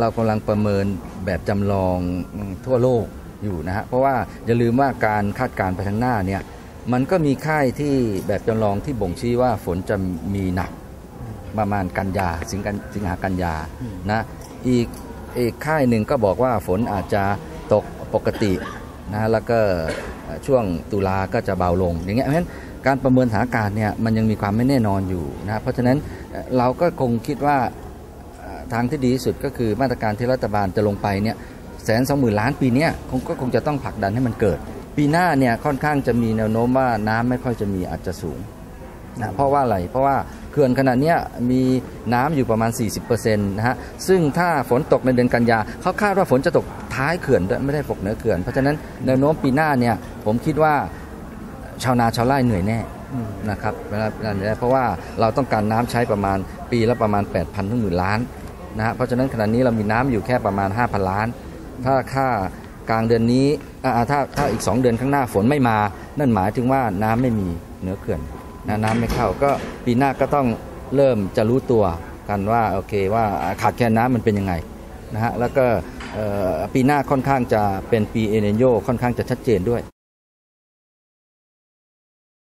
เรากำลังประเมินแบบจำลองทั่วโลกอยู่นะฮะเพราะว่าอย่าลืมว่าการคาดการณ์ไปข้างหน้าเนี่ยมันก็มีค่ายที่แบบจำลองที่บ่งชี้ว่าฝนจะมีหนักประมาณกันยาสิงกันสิงหากันยานะอีกอีกค่ายหนึ่งก็บอกว่าฝนอาจจะตกปกตินะแล้วก็ช่วงตุลาก็จะเบาลง อย่างเงี้ยเพราะฉะนั้นการประเมินสถานการณ์เนี่ยมันยังมีความไม่แน่นอนอยู่นะเพราะฉะนั้นเราก็คงคิดว่า ทางที่ดีที่สุดก็คือมาตรการที่รัฐบาลจะลงไปเนี่ยแสนสองหมื่นล้านปีนี้คงก็คงจะต้องผลักดันให้มันเกิด ปีหน้าเนี่ยค่อนข้างจะมีแนวโน้มว่าน้ำไม่ค่อยจะมีอาจจะสูงนะเพราะว่าอะไรเพราะว่าเขื่อนขนาดนี้มีน้ำอยู่ประมาณ 40%นะฮะซึ่งถ้าฝนตกในเดือนกันยาเขาคาดว่าฝนจะตกท้ายเขื่อนด้วยไม่ได้ตกเหนือเขื่อน เพราะฉะนั้นแนวโน้มปีหน้าเนี่ยผมคิดว่าชาวนาชาวไร่เหนื่อยแน่นะครับเวลาเนี้เพราะว่าเราต้องการน้ำใช้ประมาณปีละประมาณ 8,000ถึงหมื่นล้าน นะฮะเพราะฉะนั้นขณะนี้เรามีน้ำอยู่แค่ประมาณ 5,000 ล้าน ถ้าค่ากลางเดือนนี้ถ้าถ้าอีก 2 เดือนข้างหน้าฝนไม่มา นั่นหมายถึงว่าน้ำไม่มีเหนือเขื่อนนะน้ำไม่เข้าก็ปีหน้าก็ต้องเริ่มจะรู้ตัวกันว่าโอเคว่าขาดแคลนน้ำมันเป็นยังไงนะฮะแล้วก็ปีหน้าค่อนข้างจะเป็นปีเอเนโยค่อนข้างจะชัดเจนด้วย